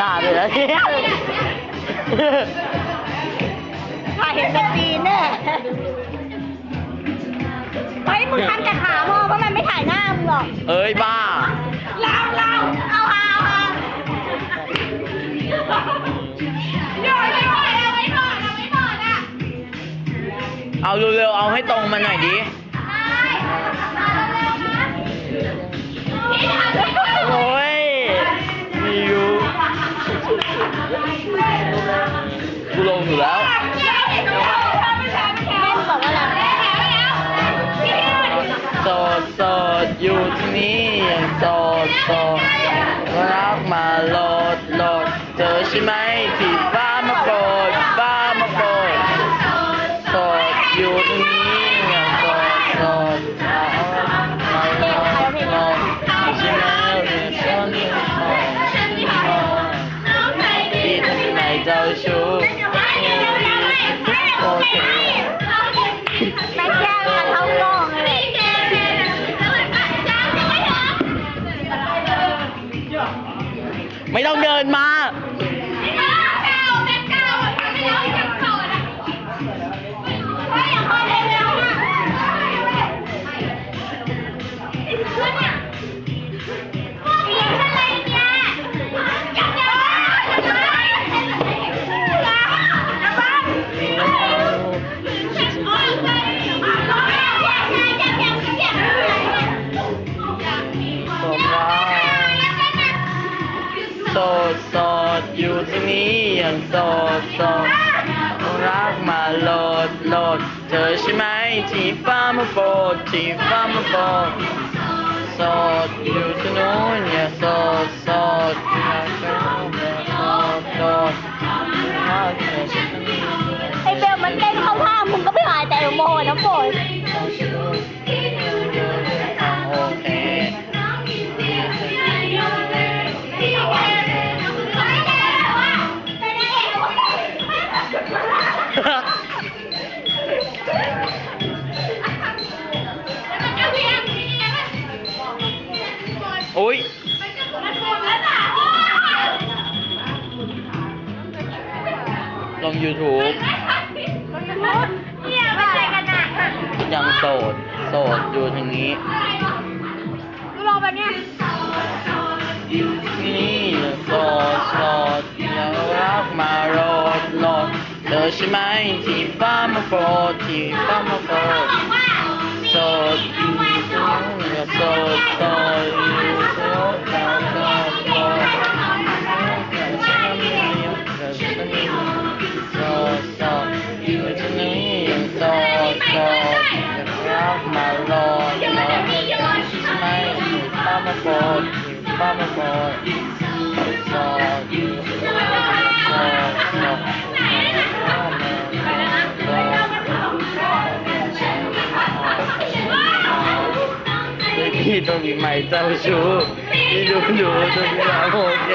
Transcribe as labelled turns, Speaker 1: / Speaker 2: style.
Speaker 1: ถ่ายเห็นแต่จีนเนี่ยเฮ้ยมึงทำแต่ขามองเพราะมันไม่ถ่ายหน้ามึงหรอก
Speaker 2: เอ้ยบ้า
Speaker 1: เราเราเอาฮาเอาฮาเดี๋ยวไม่พอเอาไว้ก่อนเอาไว้ก่อนอะ
Speaker 2: เอาเร็วๆเอาให้ตรงมาหน่อยดิ อยู่แล้วโสดโสดอยู่ที่นี่ยังโสดโสดรักมาโหลดโหลดเจอใช่ไหมที่บ้ามาโปรดบ้ามาโปรดโสดอยู่ที่นี่ยังโสดโสดมาโหลดโหลดใช่ไหมเรียนชอบเรียนชอบที่ที่ไหนเจ้าชู้ โโสดโสดอยู่ที่นี่ยังโสดโสดรักมาโหลดโหลด เธอใช่ไหมที่ฟ้ามาโปรดที่ฟ้ามาโปรดโสดอยู่ที่นู้นอย่าโสดโสด อุ้ย
Speaker 1: ลง
Speaker 2: YouTube
Speaker 1: เนี่ยเป็นอะไรกันอะ
Speaker 2: ยังโสด โสดอยู่ทางนี้ ดเธอใช่ไหมที่ฟ้ามาโป พี่ต้องมีใหม่เจ้าชู้พี่ดูดูดูดูโอเค